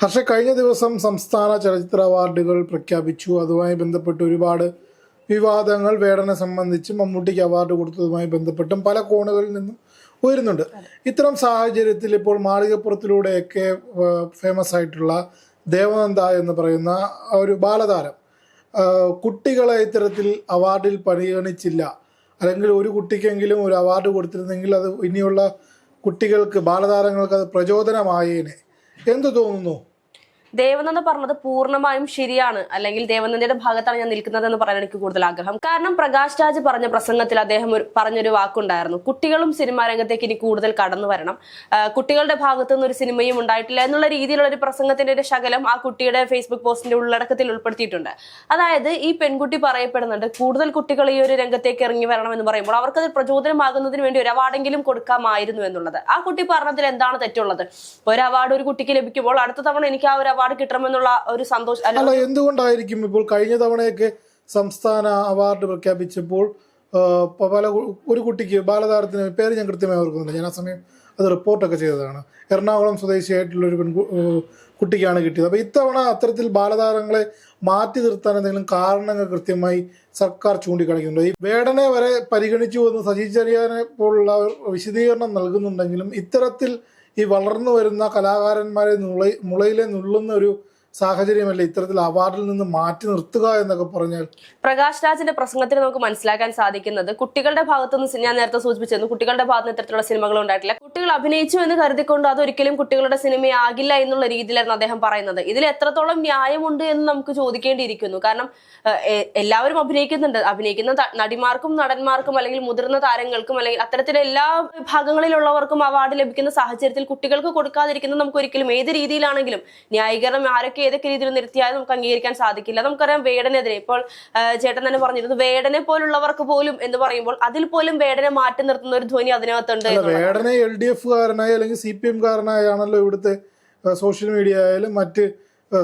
ഹർഷ കഴിഞ്ഞ ദിവസം സംസ്ഥാന ചലച്ചിത്ര അവാർഡുകൾ പ്രഖ്യാപിച്ചു. അതുമായി ബന്ധപ്പെട്ട് ഒരുപാട് വിവാദങ്ങൾ വേടനെ സംബന്ധിച്ച് മമ്മൂട്ടിക്ക് അവാർഡ് കൊടുത്തതുമായി ബന്ധപ്പെട്ടും പല കോണുകളിൽ നിന്നും ഉയരുന്നുണ്ട്. ഇത്തരം സാഹചര്യത്തിൽ ഇപ്പോൾ മാളികപ്പുറത്തിലൂടെയൊക്കെ ഫേമസ് ആയിട്ടുള്ള ദേവനന്ദ എന്ന് പറയുന്ന ഒരു ബാലതാരം കുട്ടികളെ ഇത്തരത്തിൽ അവാർഡിൽ പരിഗണിച്ചില്ല. അല്ലെങ്കിൽ ഒരു കുട്ടിക്കെങ്കിലും ഒരു അവാർഡ് കൊടുത്തിരുന്നെങ്കിൽ അത് ഇനിയുള്ള കുട്ടികൾക്ക് ബാലതാരങ്ങൾക്ക് അത് പ്രചോദനമായേനെ. エンドの ദേവനന്ദ പറഞ്ഞത് പൂർണമായും ശരിയാണ്. അല്ലെങ്കിൽ ദേവനന്ദയുടെ ഭാഗത്താണ് ഞാൻ നിൽക്കുന്നത് എന്ന് പറയാൻ എനിക്ക് കൂടുതൽ ആഗ്രഹം. കാരണം പ്രകാശ് രാജ് പറഞ്ഞ പ്രസംഗത്തിൽ അദ്ദേഹം ഒരു പറഞ്ഞൊരു വാക്കുണ്ടായിരുന്നു. കുട്ടികളും സിനിമാ രംഗത്തേക്ക് ഇനി കൂടുതൽ കടന്നു വരണം. കുട്ടികളുടെ ഭാഗത്തു നിന്ന് ഒരു സിനിമയും ഉണ്ടായിട്ടില്ല എന്നുള്ള രീതിയിലുള്ള ഒരു പ്രസംഗത്തിന്റെ ഒരു ശകലം ആ കുട്ടിയുടെ ഫേസ്ബുക്ക് പോസ്റ്റിന്റെ ഉള്ളടക്കത്തിൽ ഉൾപ്പെടുത്തിയിട്ടുണ്ട്. അതായത് ഈ പെൺകുട്ടി പറയപ്പെടുന്നുണ്ട് കൂടുതൽ കുട്ടികൾ ഈ ഒരു രംഗത്തേക്ക് ഇറങ്ങി വരണം എന്ന് പറയുമ്പോൾ അവർക്കത് പ്രചോദനമാകുന്നതിന് വേണ്ടി ഒരു അവാർഡെങ്കിലും കൊടുക്കാമായിരുന്നു എന്നുള്ളത്. ആ കുട്ടി പറഞ്ഞതിൽ എന്താണ് തെറ്റുള്ളത്? ഒരു അവാർഡ് ഒരു കുട്ടിക്ക് ലഭിക്കുമ്പോൾ അടുത്ത തവണ എനിക്ക് ആ ഒരു അവാർഡ് കിട്ടണമെന്നുള്ള ഒരു സന്തോഷം അല്ല എന്തുകൊണ്ടായിരിക്കും ഇപ്പോൾ കഴിഞ്ഞ തവണയൊക്കെ സംസ്ഥാന അവാർഡ് പ്രഖ്യാപിച്ചപ്പോൾ പല ഒരു കുട്ടിക്ക് ബാലതാരത്തിന് പേര് ഞാൻ കൃത്യമായി ഓർക്കുന്നില്ല ഞാൻ ആ സമയം അത് റിപ്പോർട്ടൊക്കെ ചെയ്തതാണ്. എറണാകുളം സ്വദേശിയായിട്ടുള്ള ഒരു പെൺകു കുട്ടിക്കാണ് കിട്ടിയത്. അപ്പോൾ ഇത്തവണ അത്തരത്തിൽ ബാലതാരങ്ങളെ മാറ്റി നിർത്താൻ എന്തെങ്കിലും കാരണങ്ങൾ കൃത്യമായി സർക്കാർ ചൂണ്ടിക്കാണിക്കുന്നുണ്ട്? ഈ വേടനെ വരെ പരിഗണിച്ചു എന്ന് സജി ചെറിയാനെ പോലുള്ള വിശദീകരണം നൽകുന്നുണ്ടെങ്കിലും ഇത്തരത്തിൽ ഈ വളർന്നു വരുന്ന കലാകാരന്മാരെ നുള മുളയിലെ നുള്ളുന്ന ഒരു സാഹചര്യമല്ല ഇത്തരത്തിൽ അവാർഡിൽ നിന്ന് മാറ്റി നിർത്തുക എന്നൊക്കെ പറഞ്ഞാൽ പ്രകാശ് രാജിന്റെ പ്രസംഗത്തിൽ നമുക്ക് മനസ്സിലാക്കാൻ സാധിക്കുന്നത് കുട്ടികളുടെ ഭാഗത്തുനിന്ന് ഞാൻ നേരത്തെ സൂചിപ്പിച്ചിരുന്നു കുട്ടികളുടെ ഭാഗത്ത് ഇത്തരത്തിലുള്ള സിനിമകൾ ഉണ്ടായിട്ടില്ല. കുട്ടികൾ അഭിനയിച്ചു എന്ന് കരുതിക്കൊണ്ട് അതൊരിക്കലും കുട്ടികളുടെ സിനിമയാകില്ല എന്നുള്ള രീതിയിലായിരുന്നു അദ്ദേഹം പറയുന്നത്. ഇതിൽ എത്രത്തോളം ന്യായമുണ്ട് എന്ന് നമുക്ക് ചോദിക്കേണ്ടിയിരിക്കുന്നു. കാരണം എല്ലാവരും അഭിനയിക്കുന്നുണ്ട്. അഭിനയിക്കുന്ന നടിമാർക്കും നടന്മാർക്കും അല്ലെങ്കിൽ മുതിർന്ന താരങ്ങൾക്കും അല്ലെങ്കിൽ അത്തരത്തിലെ എല്ലാ വിഭാഗങ്ങളിലുള്ളവർക്കും അവാർഡ് ലഭിക്കുന്ന സാഹചര്യത്തിൽ കുട്ടികൾക്ക് കൊടുക്കാതിരിക്കുന്നത് നമുക്ക് ഒരിക്കലും ഏത് രീതിയിലാണെങ്കിലും ന്യായീകരണം ആരൊക്കെ ഏതൊക്കെ രീതിയിൽ നിർത്തിയാലും നമുക്ക് അംഗീകരിക്കാൻ സാധിക്കില്ല നമുക്കറിയാം വേടനെതിരെ ഇപ്പോൾ ചേട്ടൻ തന്നെ പറഞ്ഞിരുന്നു വേടനെ പോലുള്ളവർക്ക് പോലും എന്ന് പറയുമ്പോൾ അതിൽ പോലും വേടനെ മാറ്റി നിർത്തുന്ന ഒരു ധ്വനി അതിനകത്തുണ്ട്. വേടനെ എൽ ഡി എഫ് കാരനായി അല്ലെങ്കിൽ സി പി എം കാരനായാണല്ലോ ഇവിടുത്തെ സോഷ്യൽ മീഡിയ ആയാലും മറ്റ്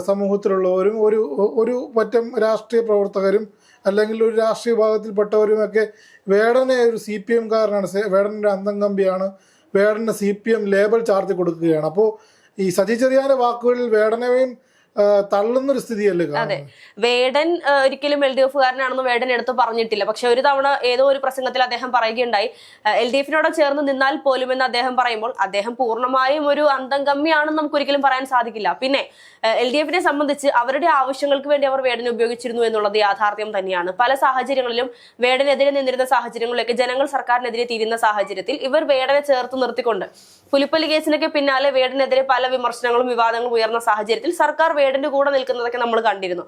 സമൂഹത്തിലുള്ളവരും ഒരു ഒരു പറ്റം രാഷ്ട്രീയ പ്രവർത്തകരും അല്ലെങ്കിൽ ഒരു രാഷ്ട്രീയ വിഭാഗത്തിൽപ്പെട്ടവരും ഒക്കെ വേടനെ ഒരു സി പി എം കാരനാണ് വേടനൊരു അന്തംകമ്പിയാണ് അന്തം കമ്പിയാണ് വേടന് സി പി എം ലേബൽ ചാർത്തി കൊടുക്കുകയാണ് അപ്പോൾ ഈ സജി ചെറിയാന്റെ വാക്കുകളിൽ വേടനെയും ഏഹ്, തള്ളുന്നൊരു സ്ഥിതിയല്ലേ അതെ. വേടൻ ഒരിക്കലും എൽ ഡി എഫുകാരനാണെന്ന് വേടൻ എടുത്ത് പറഞ്ഞിട്ടില്ല. പക്ഷെ ഒരു തവണ ഏതോ ഒരു പ്രസംഗത്തിൽ അദ്ദേഹം പറയുകയുണ്ടായി. എൽ ഡി എഫിനോട് ചേർന്ന് നിന്നാൽ പോലും എന്ന് അദ്ദേഹം പറയുമ്പോൾ അദ്ദേഹം പൂർണമായും ഒരു അന്തം കമ്മിയാണെന്ന് നമുക്ക് ഒരിക്കലും പറയാൻ സാധിക്കില്ല. പിന്നെ എൽ ഡി എഫിനെ സംബന്ധിച്ച് അവരുടെ ആവശ്യങ്ങൾക്ക് വേണ്ടി അവർ വേടനെ ഉപയോഗിച്ചിരുന്നു എന്നുള്ളത് യാഥാർത്ഥ്യം തന്നെയാണ്. പല സാഹചര്യങ്ങളിലും വേടനെതിരെ നിന്നിരുന്ന സാഹചര്യങ്ങളിലൊക്കെ ജനങ്ങൾ സർക്കാരിനെതിരെ തിരിയുന്ന സാഹചര്യത്തിൽ ഇവർ വേടനെ ചേർത്ത് നിർത്തിക്കൊണ്ട് പുലിപ്പല്ലി കേസിനൊക്കെ പിന്നാലെ വേടനെതിരെ പല വിമർശനങ്ങളും വിവാദങ്ങളും ഉയർന്ന സാഹചര്യത്തിൽ സർക്കാർ വേടന്റെ കൂടെ നിൽക്കുന്നതൊക്കെ നമ്മൾ കണ്ടിരുന്നു.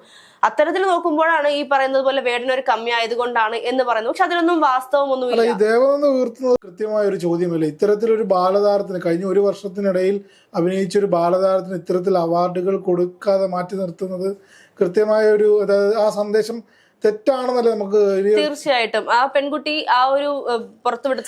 അത്തരത്തിൽ നോക്കുമ്പോഴാണ് ഈ പറയുന്നത് പോലെ വേടൻ ഒരു കമ്മി ആയതുകൊണ്ടാണ് എന്ന് പറയുന്നത്. പക്ഷെ അതിനൊന്നും വാസ്തവമൊന്നുമില്ല. ഈ ദേവനന്ദ ഉയർത്തുന്നത് കൃത്യമായ ഒരു ചോദ്യമല്ല. ഇത്തരത്തിലൊരു ബാലതാരത്തിന് കഴിഞ്ഞ ഒരു വർഷത്തിനിടയിൽ അഭിനയിച്ച ഒരു ബാലതാരത്തിന് ഇത്തരത്തിൽ അവാർഡുകൾ കൊടുക്കാതെ മാറ്റി നിർത്തുന്നത് കൃത്യമായ ഒരു അതായത് ആ സന്ദേശം തെറ്റാണെന്നല്ലേ നമുക്ക് തീർച്ചയായിട്ടും. ആ പെൺകുട്ടി ആ ഒരു പുറത്തുവിട്ട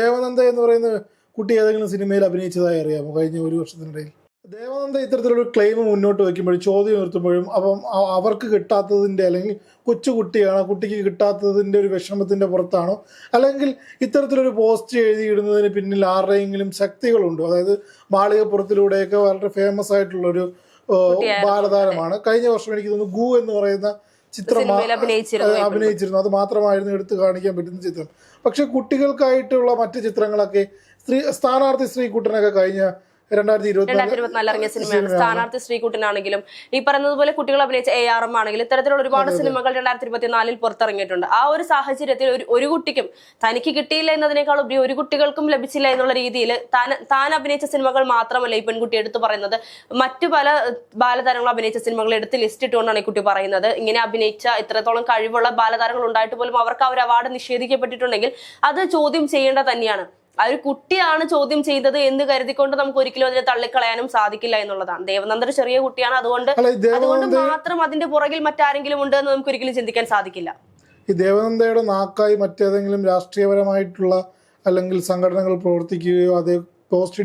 ദേവനന്ദ എന്ന് പറയുന്ന കുട്ടി ഏതെങ്കിലും സിനിമയിൽ അഭിനയിച്ചതായി അറിയാമോ? കഴിഞ്ഞ ഒരു വർഷത്തിനിടയിൽ. ദേവനന്ദ ഇത്തരത്തിലൊരു ക്ലെയിം മുന്നോട്ട് വയ്ക്കുമ്പോഴും ചോദ്യം ഉയർത്തുമ്പോഴും അപ്പം അവർക്ക് കിട്ടാത്തതിന്റെ അല്ലെങ്കിൽ കൊച്ചുകുട്ടിയാണ് കുട്ടിക്ക് കിട്ടാത്തതിന്റെ ഒരു വിഷമത്തിന്റെ പുറത്താണോ? അല്ലെങ്കിൽ ഇത്തരത്തിലൊരു പോസ്റ്റ് എഴുതിയിടുന്നതിന് പിന്നിൽ ആരുടെയെങ്കിലും ശക്തികളുണ്ടോ? അതായത് മാളികപ്പുറത്തിലൂടെയൊക്കെ വളരെ ഫേമസ് ആയിട്ടുള്ളൊരു ബാലതാരമാണ്. കഴിഞ്ഞ വർഷം എനിക്ക് തോന്നുന്നു ഗു എന്ന് പറയുന്ന ചിത്രം അഭിനയിച്ചിരുന്നു അത് മാത്രമായിരുന്നു എടുത്തു കാണിക്കാൻ പറ്റുന്ന ചിത്രം. പക്ഷെ കുട്ടികൾക്കായിട്ടുള്ള മറ്റു ചിത്രങ്ങളൊക്കെ സ്ത്രീ സ്ഥാനാർത്ഥി സ്ത്രീ കുട്ടനൊക്കെ കഴിഞ്ഞ രണ്ടായിരത്തി ഇരുപത്തിനാലിൽ ഇറങ്ങിയ സിനിമയാണ്. സ്ഥാനാർത്ഥി ശ്രീകുട്ടനാണെങ്കിലും ഈ പറയുന്നത് പോലെ കുട്ടികൾ അഭിനയിച്ച എ ആർ എം ആണെങ്കിലും ഇത്തരത്തിലുള്ള ഒരുപാട് സിനിമകൾ രണ്ടായിരത്തി ഇരുപത്തിനാലിൽ പുറത്തിറങ്ങിയിട്ടുണ്ട്. ആ ഒരു സാഹചര്യത്തിൽ ഒരു ഒരു കുട്ടിക്കും തനിക്ക് കിട്ടിയില്ല എന്നതിനേക്കാൾ ഉപരി ഒരു കുട്ടികൾക്കും ലഭിച്ചില്ല എന്നുള്ള രീതിയിൽ താൻ താൻ അഭിനയിച്ച സിനിമകൾ മാത്രമല്ല ഈ പെൺകുട്ടി എടുത്തു പറയുന്നത്. മറ്റു പല ബാലതാരങ്ങൾ അഭിനയിച്ച സിനിമകൾ എടുത്ത് ലിസ്റ്റ് ഇട്ടുകൊണ്ടാണ് ഈ കുട്ടി പറയുന്നത്. ഇങ്ങനെ അഭിനയിച്ച ഇത്രത്തോളം കഴിവുള്ള ബാലതാരങ്ങൾ ഉണ്ടായിട്ട് പോലും അവർക്ക് ആ ഒരു അവാർഡ് നിഷേധിക്കപ്പെട്ടിട്ടുണ്ടെങ്കിൽ അത് ചോദ്യം ചെയ്യേണ്ട തന്നെയാണ്. ആ ഒരു കുട്ടിയാണ് ചോദ്യം ചെയ്തത് എന്ന് കരുതിക്കൊണ്ട് നമുക്ക് ഒരിക്കലും അതിനെ തള്ളിക്കളയാനും സാധിക്കില്ല എന്നുള്ളതാണ്. ദേവനന്ദർ ഒരു ചെറിയ കുട്ടിയാണ്. അതുകൊണ്ട് അതുകൊണ്ട് മാത്രം അതിന്റെ പുറകിൽ മറ്റാരെങ്കിലും ഉണ്ട് എന്ന് നമുക്ക് ഒരിക്കലും ചിന്തിക്കാൻ സാധിക്കില്ല. ഈ ദേവനന്ദയുടെ നാക്കായി മറ്റേതെങ്കിലും രാഷ്ട്രീയപരമായിട്ടുള്ള അല്ലെങ്കിൽ സംഘടനകൾ പ്രവർത്തിക്കുകയോ അതേ പോസ്റ്റ്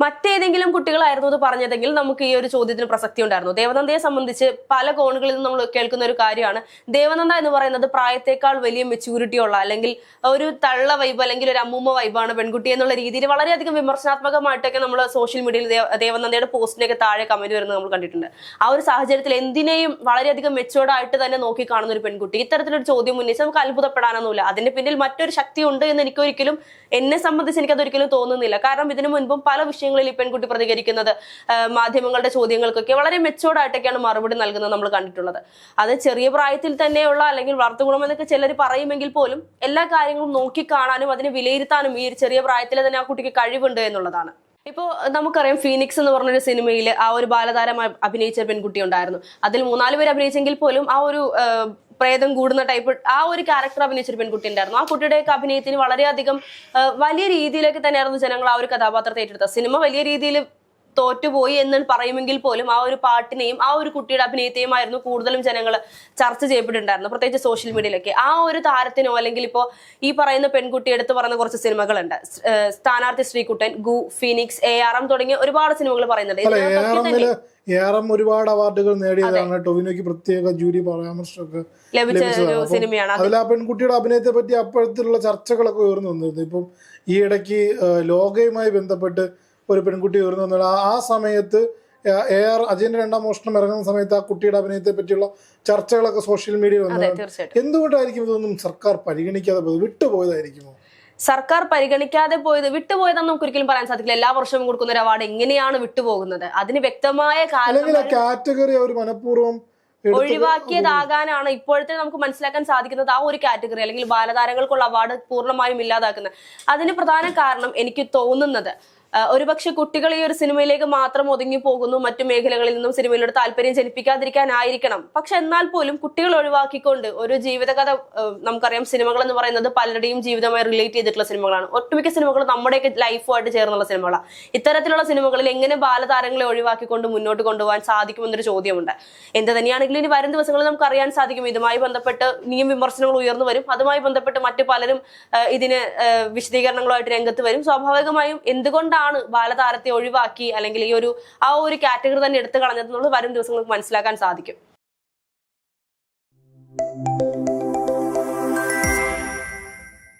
മറ്റേതെങ്കിലും കുട്ടികളായിരുന്നു അത് പറഞ്ഞതെങ്കിൽ നമുക്ക് ഈ ഒരു ചോദ്യത്തിന് പ്രസക്തി ഉണ്ടായിരുന്നു. ദേവനന്ദയെ സംബന്ധിച്ച് പല കോണുകളിൽ നിന്ന് നമ്മൾ കേൾക്കുന്ന ഒരു കാര്യമാണ്. ദേവനന്ദ എന്ന് പറയുന്നത് പ്രായത്തെക്കാൾ വലിയ മെച്യൂരിറ്റി ഉള്ള അല്ലെങ്കിൽ ഒരു തള്ള വൈബ് അല്ലെങ്കിൽ ഒരു അമ്മൂമ്മ വൈബാണ് പെൺകുട്ടി എന്നുള്ള രീതിയിൽ വളരെയധികം വിമർശനാത്മകമായിട്ടൊക്കെ നമ്മൾ സോഷ്യൽ മീഡിയയിൽ ദേവ- ദേവനന്ദയുടെ പോസ്റ്റിനൊക്കെ താഴെ കമന്റ് വരുന്നത് നമ്മൾ കണ്ടിട്ടുണ്ട്. ആ ഒരു സാഹചര്യത്തിൽ എന്തിനേയും വളരെയധികം മെച്ചുവേർഡ് ആയിട്ട് തന്നെ നോക്കി കാണുന്ന ഒരു പെൺകുട്ടി ഇത്തരത്തിലൊരു ചോദ്യം ഉന്നയിച്ച് നമുക്ക് അത്ഭുതപ്പെടാനൊന്നുമില്ല. അതിന്റെ പിന്നിൽ മറ്റൊരു ശക്തി ഉണ്ട് എന്ന് എനിക്കൊരിക്കലും എന്നെ സംബന്ധിച്ച് എനിക്ക് അതൊരിക്കലും തോന്നുന്നില്ല. കാരണം ഇതിനു മുൻപും പല വിഷയങ്ങളിൽ ഈ പെൺകുട്ടി പ്രതികരിക്കുന്നത് മാധ്യമങ്ങളുടെ ചോദ്യങ്ങൾക്കൊക്കെ വളരെ മെച്ചുവേർഡ് ആയിട്ടൊക്കെയാണ് മറുപടി നൽകുന്നത് നമ്മൾ കണ്ടിട്ടുള്ളത്. അത് ചെറിയ പ്രായത്തിൽ തന്നെയുള്ള അല്ലെങ്കിൽ വളർത്തു എന്നൊക്കെ ചിലർ പറയുമെങ്കിൽ പോലും എല്ലാ കാര്യങ്ങളും നോക്കിക്കാണാനും അതിനെ വിലയിരുത്താനും ഈ ചെറിയ പ്രായത്തിൽ തന്നെ ആ കുട്ടിക്ക് കഴിവുണ്ട് എന്നുള്ളതാണ്. ഇപ്പോൾ നമുക്കറിയാം ഫീനിക്സ് എന്ന് പറഞ്ഞൊരു സിനിമയിൽ ആ ഒരു ബാലതാരം അഭിനയിച്ച പെൺകുട്ടി ഉണ്ടായിരുന്നു. അതിൽ മൂന്നാൽ പേര് അഭിനയിച്ചെങ്കിൽ പോലും ആ ഒരു പ്രേതം കൂടുന്ന ടൈപ്പ് ആ ഒരു ക്യാരക്ടർ അഭിനയിച്ചൊരു പെൺകുട്ടി ഉണ്ടായിരുന്നു. ആ കുട്ടിയുടെയൊക്കെ അഭിനയത്തിന് വളരെയധികം വലിയ രീതിയിലേക്ക് തന്നെയായിരുന്നു ജനങ്ങൾ ആ ഒരു കഥാപാത്രത്തെ ഏറ്റെടുത്തത്. സിനിമ വലിയ രീതിയിൽ തോറ്റുപോയി എന്ന് പറയുമെങ്കിൽ പോലും ആ ഒരു പാട്ടിനെയും ആ ഒരു കുട്ടിയുടെ അഭിനയത്തെയും ആയിരുന്നു കൂടുതലും ജനങ്ങൾ ചർച്ച ചെയ്യപ്പെട്ടിട്ടുണ്ടായിരുന്നു പ്രത്യേകിച്ച് സോഷ്യൽ മീഡിയയിലൊക്കെ ആ ഒരു താരത്തിനോ അല്ലെങ്കിൽ ഇപ്പോൾ ഈ പറയുന്ന പെൺകുട്ടി എടുത്ത് പറയുന്ന കുറച്ച് സിനിമകളുണ്ട്. സ്ഥാനാർത്ഥി ശ്രീകുട്ടൻ ഗു ഫീനിക്സ് എ ആർ എം തുടങ്ങിയ ഒരുപാട് സിനിമകൾ പറയുന്നുണ്ട്. ഏറം ഒരുപാട് അവാർഡുകൾ നേടിയതാണ് ടൊവിനോയ്ക്ക് പ്രത്യേക ജൂരി പരാമർശമൊക്കെ സിനിമയാണ്. അതിൽ ആ പെൺകുട്ടിയുടെ അഭിനയത്തെ പറ്റി അപ്പോഴത്തുള്ള ചർച്ചകളൊക്കെ ഉയർന്നു വന്നിരുന്നു. ഇപ്പം ഈ ഇടയ്ക്ക് ലോകയുമായി ബന്ധപ്പെട്ട് ഒരു പെൺകുട്ടി ഉയർന്നു വന്നത്. ആ- സമയത്ത് എ ആർ അജയന്റെ രണ്ടാം മോഷണം ഇറങ്ങുന്ന സമയത്ത് ആ കുട്ടിയുടെ അഭിനയത്തെ പറ്റിയുള്ള ചർച്ചകളൊക്കെ സോഷ്യൽ മീഡിയയിൽ വന്നു എന്തുകൊണ്ടായിരിക്കും ഇതൊന്നും സർക്കാർ പരിഗണിക്കാതെ പോയത്? വിട്ടുപോയതായിരിക്കുമോ? സർക്കാർ പരിഗണിക്കാതെ പോയത് വിട്ടുപോയതെന്ന് നമുക്ക് ഒരിക്കലും പറയാൻ സാധിക്കില്ല. എല്ലാ വർഷവും കൊടുക്കുന്ന ഒരു അവാർഡ് എങ്ങനെയാണ് വിട്ടുപോകുന്നത്. അതിന് വ്യക്തമായ കാറ്റഗറി അവർ മനഃപൂർവം ഒഴിവാക്കിയതാകാനാണ് ഇപ്പോഴത്തെ നമുക്ക് മനസ്സിലാക്കാൻ സാധിക്കുന്നത് ആ ഒരു കാറ്റഗറി അല്ലെങ്കിൽ ബാലതാരങ്ങൾക്കുള്ള അവാർഡ് പൂർണമായും ഇല്ലാതാക്കുന്നത്. അതിന് പ്രധാന കാരണം എനിക്ക് തോന്നുന്നത് ഒരുപക്ഷെ കുട്ടികൾ ഈ ഒരു സിനിമയിലേക്ക് മാത്രം ഒതുങ്ങി പോകുന്നു മറ്റു മേഖലകളിൽ നിന്നും സിനിമയിലൂടെ താല്പര്യം ജനിപ്പിക്കാതിരിക്കാനായിരിക്കണം. പക്ഷെ എന്നാൽ പോലും കുട്ടികൾ ഒഴിവാക്കിക്കൊണ്ട് ഒരു ജീവിതകഥ നമുക്കറിയാം സിനിമകൾ എന്ന് പറയുന്നത് പലരുടെയും ജീവിതമായി റിലേറ്റ് ചെയ്തിട്ടുള്ള സിനിമകളാണ്. ഒട്ടുമിക്ക സിനിമകൾ നമ്മുടെയൊക്കെ ലൈഫുമായിട്ട് ചേർന്നുള്ള സിനിമകളാണ്. ഇത്തരത്തിലുള്ള സിനിമകളിൽ എങ്ങനെ ബാലതാരങ്ങളെ ഒഴിവാക്കിക്കൊണ്ട് മുന്നോട്ട് കൊണ്ടുപോകാൻ സാധിക്കുമെന്നൊരു ചോദ്യമുണ്ട്. എന്ത് തന്നെയാണെങ്കിലും ഇനി വരും ദിവസങ്ങളിൽ നമുക്ക് അറിയാൻ സാധിക്കും. ഇതുമായി ബന്ധപ്പെട്ട് ഇനിയും വിമർശനങ്ങൾ ഉയർന്നു വരും. അതുമായി ബന്ധപ്പെട്ട് മറ്റു പലരും ഇതിന് വിശദീകരണങ്ങളുമായിട്ട് രംഗത്ത് വരും. സ്വാഭാവികമായും എന്തുകൊണ്ടാണ് ബാലതാരത്തെ ഒഴിവാക്കി അല്ലെങ്കിൽ ഈ ഒരു ആ ഒരു കാറ്റഗറി തന്നെ എടുത്തു കളഞ്ഞതെന്നുള്ളത് വരും ദിവസങ്ങൾക്ക് മനസ്സിലാക്കാൻ സാധിക്കും.